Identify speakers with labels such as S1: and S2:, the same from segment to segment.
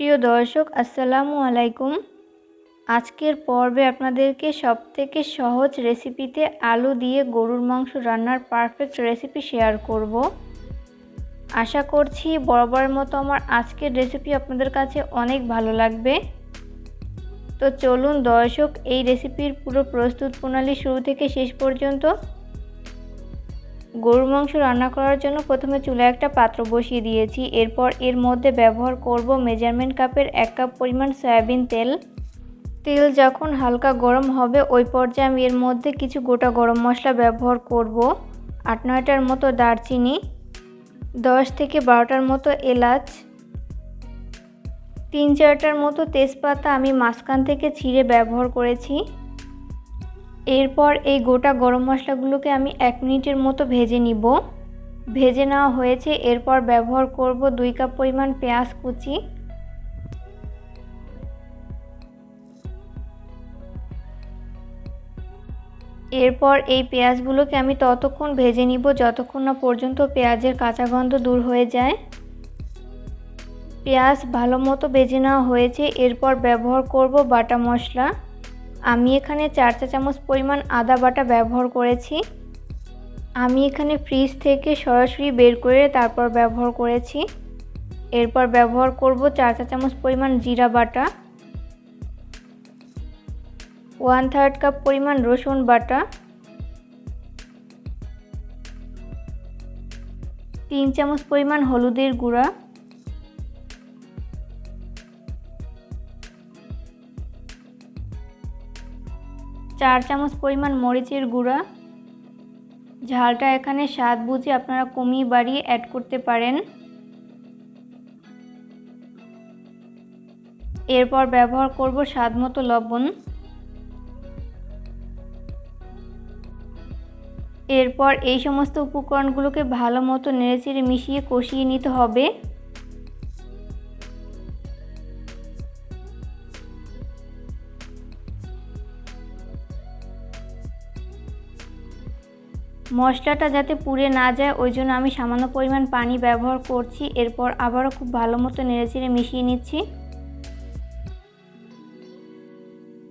S1: প্রিয় দর্শক, আসসালামু আলাইকুম। আজকের পর্বে আপনাদেরকে সবথেকে সহজ রেসিপিতে আলু দিয়ে গরুর মাংস রান্নার পারফেক্ট রেসিপি শেয়ার করব। আশা করছি বরাবরের মতো আমার আজকের রেসিপি আপনাদের কাছে অনেক ভালো লাগবে। তো চলুন দর্শক, এই রেসিপির পুরো প্রস্তুত প্রণালী শুরু থেকে শেষ পর্যন্ত গরুর মাংস রান্না করার জন্য প্রথমে চুলে একটা পাত্র বসিয়ে দিয়েছি। এরপর এর মধ্যে ব্যবহার করব মেজারমেন্ট কাপের এক কাপ পরিমাণ সয়াবিন তেল। তেল যখন হালকা গরম হবে, ওই পর্যায়ে আমি এর মধ্যে কিছু গোটা গরম মশলা ব্যবহার করব। আট নয়টার মতো দারচিনি, দশ থেকে বারোটার মতো এলাচ, তিন চারটার মতো তেজপাতা আমি মাঝখান থেকে ছিঁড়ে ব্যবহার করেছি। এরপর এই গোটা গরম মশলাগুলোকে আমি এক মিনিটের মতো ভেজে নিব। ভেজে নেওয়া হয়েছে, এরপর ব্যবহার করব দুই কাপ পরিমাণ পেঁয়াজ কুচি। এরপর এই পেঁয়াজগুলোকে আমি ততক্ষণ ভেজে নিব, যতক্ষণ না পর্যন্ত পেঁয়াজের কাঁচা গন্ধ দূর হয়ে যায়। পেঁয়াজ ভালো মতো ভেজে নেওয়া হয়েছে, এরপর ব্যবহার করব বাটা মশলা। আমি এখানে চার চা চামচ পরিমাণ আদা বাটা ব্যবহার করেছি। আমি এখানে ফ্রিজ থেকে সরাসরি বের করে তারপর ব্যবহার করেছি। এরপর ব্যবহার করব চার চা চামচ পরিমাণ জিরা বাটা, ওয়ান থার্ড কাপ পরিমাণ রসুন বাটা, তিন চামচ পরিমাণ হলুদের গুঁড়া চার চামচ পরিমাণ মরিচের গুঁড়া। ঝালটা এখানে স্বাদ বুঝে আপনারা কমিয়ে বাড়িয়ে অ্যাড করতে পারেন। এরপর ব্যবহার করব স্বাদ মতো লবণ। এরপর এই সমস্ত উপকরণগুলোকে ভালো মতো নেড়েচেড়ে মিশিয়ে কষিয়ে নিতে হবে। মশলাটা যাতে পুড়ে না যায়, ওই জন্য আমি সামান্য পরিমাণ পানি ব্যবহার করছি। এরপর আবারও খুব ভালো মতো নেড়েচেড়ে মিশিয়ে নিচ্ছি।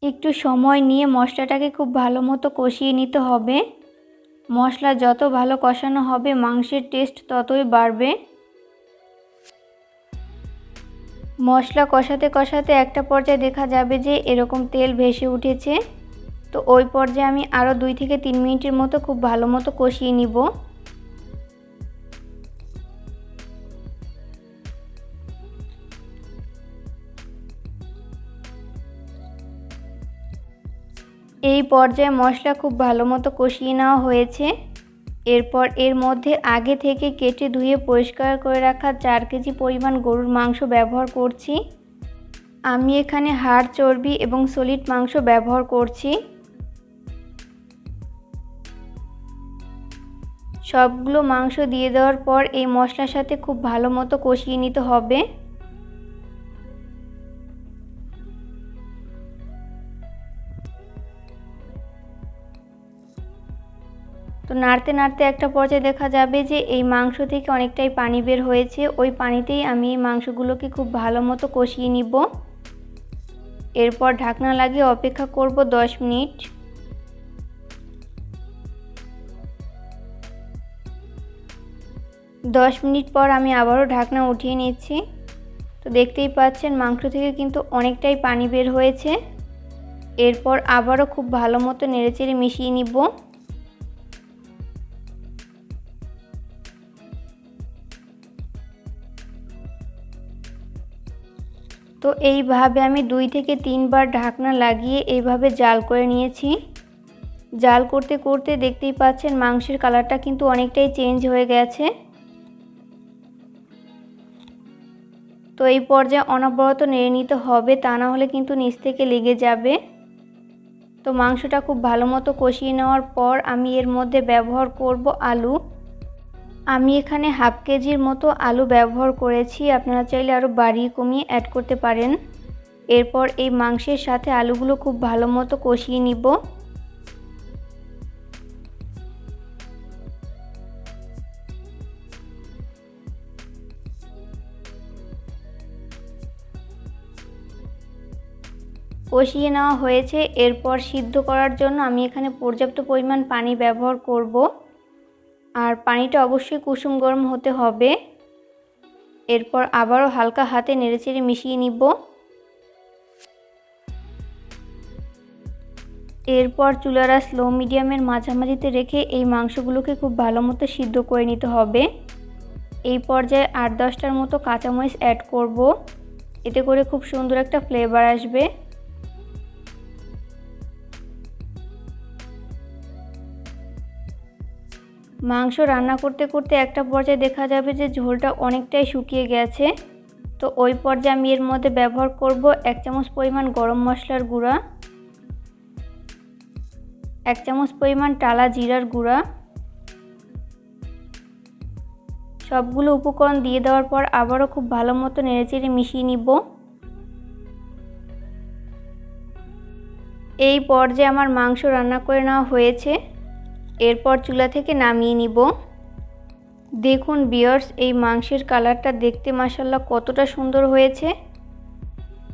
S1: একটু সময় নিয়ে মশলাটাকে খুব ভালো মতো কষিয়ে নিতে হবে। মশলা যত ভালো কষানো হবে, মাংসের টেস্ট ততই বাড়বে। মশলা কষাতে কষাতে একটা পর্যায়ে দেখা যাবে যে এরকম তেল ভেসে উঠেছে। তো ওই পর্যায়ে আমি আরও দুই থেকে তিন মিনিটের মতো খুব ভালো মতো কষিয়ে নিব। এই পর্যায়ে মশলা খুব ভালো মতো কষিয়ে নেওয়া হয়েছে। এরপর এর মধ্যে আগে থেকে কেটে ধুয়ে পরিষ্কার করে রাখা চার কেজি পরিমাণ গরুর মাংস ব্যবহার করছি। আমি এখানে হাড় চর্বি এবং সলিড মাংস ব্যবহার করছি। সবগুলো মাংস দিয়ে দেওয়ার পর এই মশলার সাথে খুব ভালো মতো কষিয়ে নিতে হবে। তো নাড়তে নাড়তে একটা পর্যায়ে দেখা যাবে যে এই মাংস থেকে অনেকটাই পানি বের হয়েছে। ওই পানিতেই আমি এই মাংসগুলোকে খুব ভালো মতো কষিয়ে নিব। এরপর ঢাকনা লাগিয়ে অপেক্ষা করব দশ মিনিট। দশ মিনিট পর আমি আবারও ঢাকনা উঠিয়ে নিচ্ছি। তো দেখতেই পাচ্ছেন, মাংস থেকে কিন্তু অনেকটাই পানি বের হয়েছে। এরপর আবারও খুব ভালো মতো নেড়েচেড়ে মিশিয়ে নিব। তো এইভাবে আমি দুই থেকে তিনবার ঢাকনা লাগিয়ে এইভাবে জাল করে নিয়েছি। জাল করতে করতে দেখতেই পাচ্ছেন, মাংসের কালারটা কিন্তু অনেকটাই চেঞ্জ হয়ে গেছে। তো এই পর্যায়ে অনবরত নেড়ে নিতে হবে, তা না হলে কিন্তু নিচ থেকে লেগে যাবে। তো মাংসটা খুব ভালো মতো কষিয়ে নেওয়ার পর আমি এর মধ্যে ব্যবহার করব আলু। আমি এখানে হাফ কেজির মতো আলু ব্যবহার করেছি, আপনারা চাইলে আরও বাড়িয়ে কমিয়ে অ্যাড করতে পারেন। এরপর এই মাংসের সাথে আলুগুলো খুব ভালো মতো কষিয়ে নিব। কষিয়ে নেওয়া হয়েছে। এরপর সিদ্ধ করার জন্য আমি এখানে পর্যাপ্ত পরিমাণ পানি ব্যবহার করব। আর পানিটা অবশ্যই কুসুম গরম হতে হবে। এরপর আবারও হালকা হাতে নেড়েচেড়ে মিশিয়ে নিব। এরপর চুলারা স্লো মিডিয়ামের মাঝামাঝিতে রেখে এই মাংসগুলোকে খুব ভালো মতো সিদ্ধ করে নিতে হবে। এই পর্যায়ে আট দশটার মতো কাঁচামরিচ অ্যাড করব। এতে করে খুব সুন্দর একটা ফ্লেভার আসবে। মাংস রান্না করতে করতে একটা পর্যায়ে দেখা যাবে যে ঝোলটা অনেকটাই শুকিয়ে গেছে। তো ওই পর্যায়ে আমি এর মধ্যে ব্যবহার করব এক চামচ পরিমাণ গরম মশলার গুঁড়া, এক চামচ পরিমাণ টালা জিরার গুঁড়া। সবগুলো উপকরণ দিয়ে দেওয়ার পর আবারও খুব ভালো মতো নেড়েচেড়ে মিশিয়ে নিব। এই পর্যায়ে আমার মাংস রান্না করে নেওয়া হয়েছে। এরপর চুলা থেকে নামিয়ে নিব। দেখুন বিয়ার্স এই মাংসের কালারটা দেখতে মাসাল্লাহ কতটা সুন্দর হয়েছে।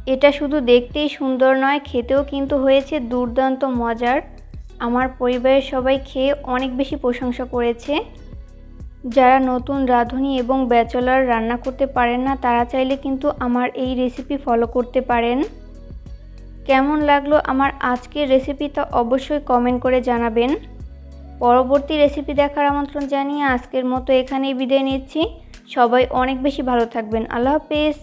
S1: এটা শুধু দেখতেই সুন্দর নয়, খেতেও কিন্তু হয়েছে দুর্দান্ত মজার। আমার পরিবারের সবাই খেয়ে অনেক বেশি প্রশংসা করেছে। যারা নতুন রাঁধুনি এবং ব্যাচলার রান্না করতে পারেন না, তারা চাইলে কিন্তু আমার এই রেসিপি ফলো করতে পারেন। কেমন লাগল আমার আজকের রেসিপিটা অবশ্যই কমেন্ট করে জানাবেন। পরবর্তী রেসিপি দেখার আমন্ত্রণ জানিয়ে আজকের মতো এখানেই বিদায় নিচ্ছি। সবাই অনেক বেশি ভালো থাকবেন। আল্লাহ হাফেজ।